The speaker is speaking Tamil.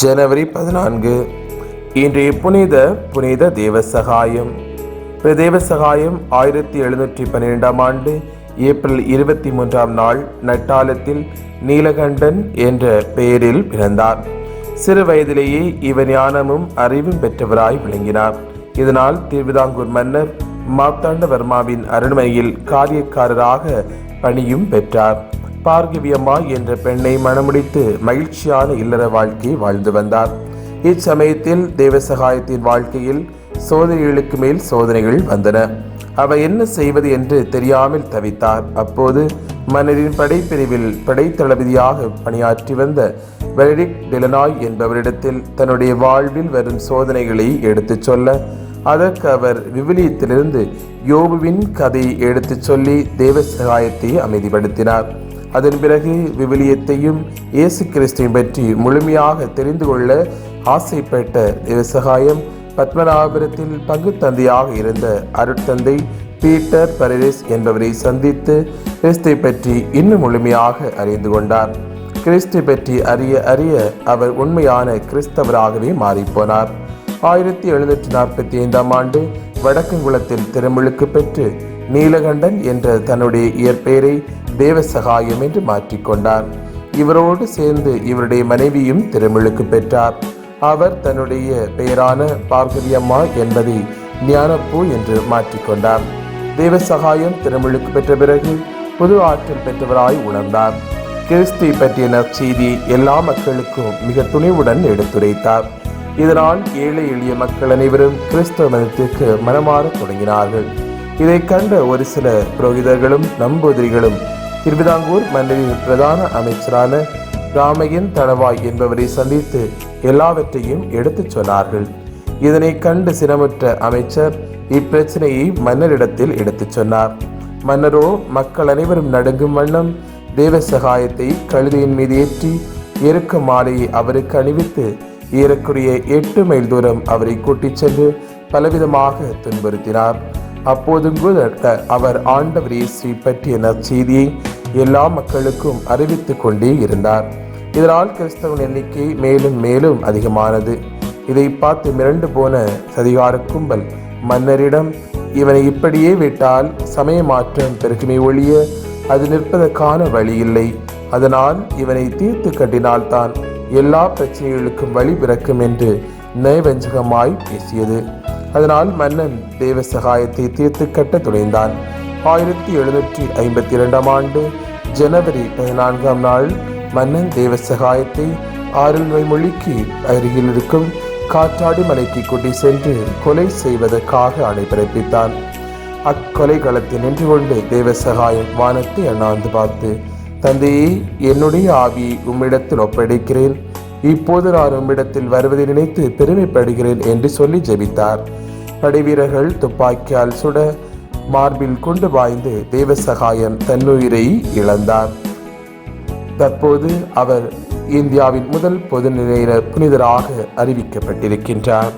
ஜனவரி பதினான்கு. இன்றைய புனித புனித தேவசகாயம். தேவசகாயம் ஆயிரத்தி எழுநூற்றி பன்னிரெண்டாம் ஆண்டு ஏப்ரல் இருபத்தி மூன்றாம் நாள் நட்டாலத்தில் நீலகண்டன் என்ற பெயரில் பிறந்தார். சிறு வயதிலேயே இவர் ஞானமும் அறிவும் பெற்றவராய் விளங்கினார். இதனால் திருவிதாங்கூர் மன்னர் மார்த்தாண்டவர்மாவின் அருண்மையில் காரியக்காரராக பணியும் பெற்றார். பார்கவியம்மா என்ற பெண்ணை மணமுடித்து மகிழ்ச்சியான இல்லற வாழ்க்கை வாழ்ந்து வந்தார். இச்சமயத்தில் தேவசகாயத்தின் வாழ்க்கையில் சோதனைகளுக்கு மேல் சோதனைகள் வந்தன. அவர் என்ன செய்வது என்று தெரியாமல் தவித்தார். அப்போது மன்னரின் படைப்பிரிவில் படைத்தளபதியாக பணியாற்றி வந்த வெரிடிக் டிலனாய் என்பவரிடத்தில் தன்னுடைய வாழ்வில் வரும் சோதனைகளை எடுத்துச் சொல்ல அதற்கு அவர் விவிலியத்திலிருந்து யோபுவின் கதையை எடுத்துச் சொல்லி தேவசகாயத்தை அமைதிப்படுத்தினார். அதன் பிறகு விவிலியத்தையும் இயேசு கிறிஸ்துவை பற்றி முழுமையாக தெரிந்து கொள்ள ஆசைப்பட்ட விவசாயம் பத்மநாபபுரத்தில் பங்கு தந்தையாக இருந்த அருட்தந்தை பீட்டர் பரேஸ் என்பவரை சந்தித்து கிறிஸ்தை பற்றி இன்னும் முழுமையாக அறிந்து கொண்டார். கிறிஸ்து பற்றி அறிய அறிய அவர் உண்மையான கிறிஸ்தவராகவே மாறிப்போனார். ஆயிரத்தி எழுநூற்றி நாற்பத்தி ஐந்தாம் ஆண்டு வடக்குங்குளத்தில் திருமுழுக்கு பெற்று நீலகண்டன் என்ற தன்னுடைய இயற்பெயரை தேவசகாயம் என்று மாற்றிக்கொண்டார். இவரோடு சேர்ந்து இவருடைய மனைவியும் திருமிழுக்கு பெற்றார். அவர் தன்னுடைய பெயரான பார்கவியம்மா என்பதை ஞானப்பூ என்று மாற்றிக்கொண்டார். தேவசகாயம் திருமிழுக்கு பெற்ற பிறகு புது ஆற்றல் பெற்றவராய் உணர்ந்தார். கிறிஸ்தி பற்றிய நற்செய்தி எல்லா மக்களுக்கும் மிக துணிவுடன் எடுத்துரைத்தார். இதனால் ஏழை எளிய மக்கள் அனைவரும் கிறிஸ்தவ மதத்திற்கு மனமாறத் தொடங்கினார்கள். இதை கண்ட ஒரு சில புரோகிதர்களும் நம்பூதிரிகளும் திருவிதாங்கூர் மன்னரின் பிரதான அமைச்சரான ராமையன் தளவாய் என்பவரை சந்தித்து எல்லாவற்றையும் எடுத்துச் சொன்னார்கள். இதனை கண்டு சினமுற்ற அமைச்சர் இப்பிரச்சனையை மன்னரிடத்தில் எடுத்துச் சொன்னார். மன்னரோ மக்கள் அனைவரும் நடுங்கும் வண்ணம் தேவ சகாயத்தை கழுதையின் மீது ஏற்றி எருக்க மாலையை அவருக்கு அணிவித்து ஏறக்குறைய எட்டு மைல் தூரம் அவரை கூட்டிச் சென்று பலவிதமாக துன்புறுத்தினார். அப்போதும் கூட அவர் ஆண்டவர் இயேசு பற்றிய நற்செய்தியை எல்லா மக்களுக்கும் அறிவித்து கொண்டே இருந்தார். இதனால் கிறிஸ்தவன் எண்ணிக்கை மேலும் மேலும் அதிகமானது. இதை பார்த்து மிரண்டு போன சதிகார கும்பல் மன்னரிடம் இவனை இப்படியே விட்டால் சமய மாற்றம் பெருக்குமே ஒழிய அது நிற்பதற்கான வழி இல்லை அதனால் இவனை தீர்த்து கட்டினால்தான் எல்லா பிரச்சனைகளுக்கும் வழி பிறக்கும் என்று நயவஞ்சகமாய் பேசியது. அதனால் மன்னன் தேவ சகாயத்தை தீர்த்து கட்ட துணைந்தான். ஆயிரத்தி எழுநூற்றி ஐம்பத்தி இரண்டாம் ஆண்டு ஜனவரி பதினான்காம் நாள் மன்னன் தேவ சகாயத்தை ஆறுமை மொழிக்கு அருகில் இருக்கும் காற்றாடி மலைக்கு கூட்டி சென்று கொலை செய்வதற்காக ஆணை பிறப்பித்தான். அக்கொலை களத்தில் நின்று கொண்டு தேவ சகாயம் வானத்தை அண்ணாந்து பார்த்து தந்தையே என்னுடைய ஆவி உம்மிடத்தில் ஒப்படைக்கிறேன். இப்போது நான் உம்மிடத்தில் வருவதை நினைத்து பெருமைப்படுகிறேன் என்று சொல்லி ஜெபித்தார். படைவீரர்கள் துப்பாக்கியால் சுட மார்பில் கொண்டு பாய்ந்து தேவசகாயம் தன்னுயிரை இழந்தார். தற்போது அவர் இந்தியாவின் முதல் பொது நிலையினர் புனிதராக அறிவிக்கப்பட்டிருக்கின்றார்.